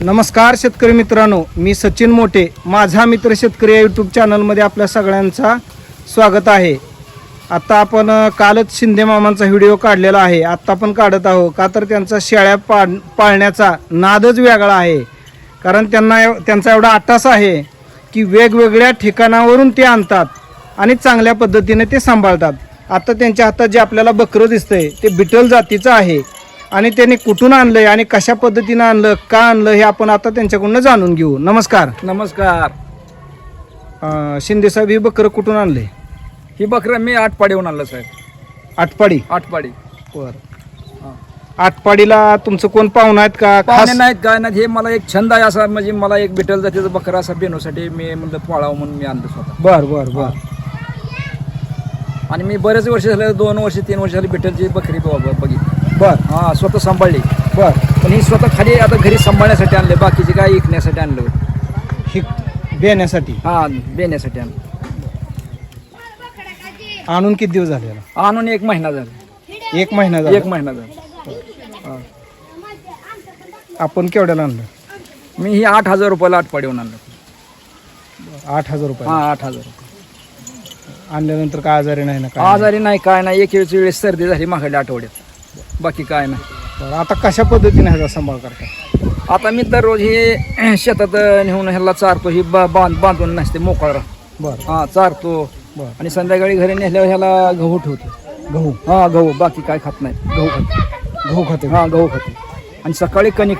नमस्कार शेतकरी मित्रांनो मी सचिन मोठे माझा मित्र शेतकरी या यूट्यूब चॅनलमध्ये आपल्या सगळ्यांचा स्वागत आहे. आत्ता आपण कालच शिंदे मामांचा व्हिडिओ काढलेला आहे. आत्ता पण काढत आहोत का तर त्यांचा शेळ्या पाळ पाळण्याचा नादच वेगळा आहे. कारण त्यांना त्यांचा एवढा आटास आहे की वेगवेगळ्या ठिकाणावरून ते आणतात आणि चांगल्या पद्धतीने ते सांभाळतात. आता त्यांच्या हातात जे आपल्याला बकरं दिसतंय ते बिटल जातीचं आहे. आणि त्यांनी कुठून आणलंय आणि कशा पद्धतीनं आणलं का आणलं हे आपण आता त्यांच्याकडून जाणून घेऊ. नमस्कार. नमस्कार. अं, शिंदे साहेब ही बकरं कुठून आणले? ही बकरं मी आठ येऊन आणलं साहेब. आटपाडी? आठ पाडी बर आटपाडीला तुमचं कोण पाहुणा आहेत का? पाहुणे खास नाहीत काय नाहीत. हे मला एक छंद आहे असा म्हणजे मला एक बिटल जातीचं बकरा असा बेनूसाठी मी म्हणलं पाळावं म्हणून मी आणलं स्वतः. बर बर बर. आणि मी बरेच वर्ष झाले दोन वर्ष तीन वर्ष झाली बिटलची बकरी ब- ब- बघितली. बर. हा स्वतः सांभाळली. बर. पण ही स्वतः खाली आता घरी सांभाळण्यासाठी आणले बाकीचे काय ऐकण्यासाठी आणलं. ही बेण्यासाठी हा बेण्यासाठी आणलं. आणून किती दिवस झाले याला? आणून एक महिना झाला. एक महिना एक झाला महिना झाला. आपण केवढ्याला आणलं? मी ही आठ हजार रुपयाला आठ येऊन आणलं. आठ हजार रुपये हा आठ हजार. रुपये आणल्यानंतर काय आजारी नाही ना काय आजारी नाही काय नाही. एक वेळेस वेळेस सर्दी झाली मागल्या आठवड्यात. बाकी काय नाही. बरं, आता कशा पद्धतीने ह्याचा सांभाळ करता? आता मी दररोज हे शेतात नेऊन ह्याला चारतो. ही बा- बांध बांधून नसते मोकळा बर. हा चारतो. बर. आणि संध्याकाळी घरी नेल्यावर ह्याला गहू ठेवतो. गहू? हा गहू. बाकी काय खात नाही. गहू खातो गहू खाते हा गहू खातो. आणि सकाळी कणिक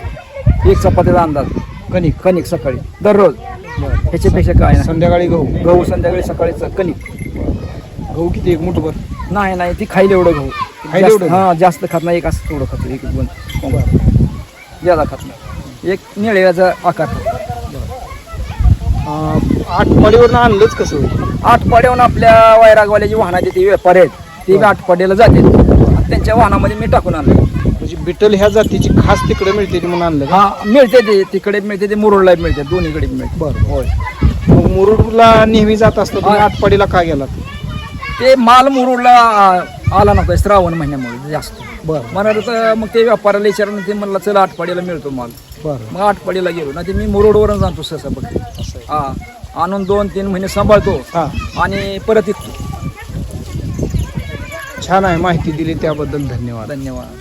एक चपातीचा अंदाज. कणिक? कणिक सकाळी. दररोज. बर. ह्याच्यापेक्षा काय नाही. संध्याकाळी गहू? गहू संध्याकाळी सकाळीच कणिक. गहू किती एक मुठभर? नाही नाही ती खाईल एवढं गहू. खाईल जास्त- एवढं? हा जास्त खात नाही एक असं थोडं खातो एक दोन. ज्यादा खात नाही. एक निळ्याचा आकार. खातो. आठपाडीवरनं आणलंच कसं? होईल आपल्या वैरागवाल्याची वाहनाचे ते व्यापारी आहेत. ते बी आठ पाड्याला जाते. त्यांच्या वाहनामध्ये मी टाकून आणलं म्हणजे बिटल ह्या जातीची खास तिकडे मिळते ती म्हणून आणलं का? हा मिळते ते. तिकडे मिळते ते मुरुडला मिळते. दोन्हीकडे मिळते. बरं होय. मग मुरुडला नेहमी जात असतं तुम्ही हा. आटपाडीला का गेलात? ते माल मुरुडला आला नव्हता श्रावण महिन्यामुळे जास्त. बरं. तर मग ते व्यापाऱ्याला विचारलं ते म्हणलं चला आठपाडीला मिळतो माल. बरं. मग आठपाडीला गेलो. ना ते मी मुरुडवरून जातो सहसा बघ. हा. आणून दोन तीन महिने सांभाळतो. हा. आणि परत येतो. छान आहे माहिती दिली त्याबद्दल धन्यवाद. धन्यवाद.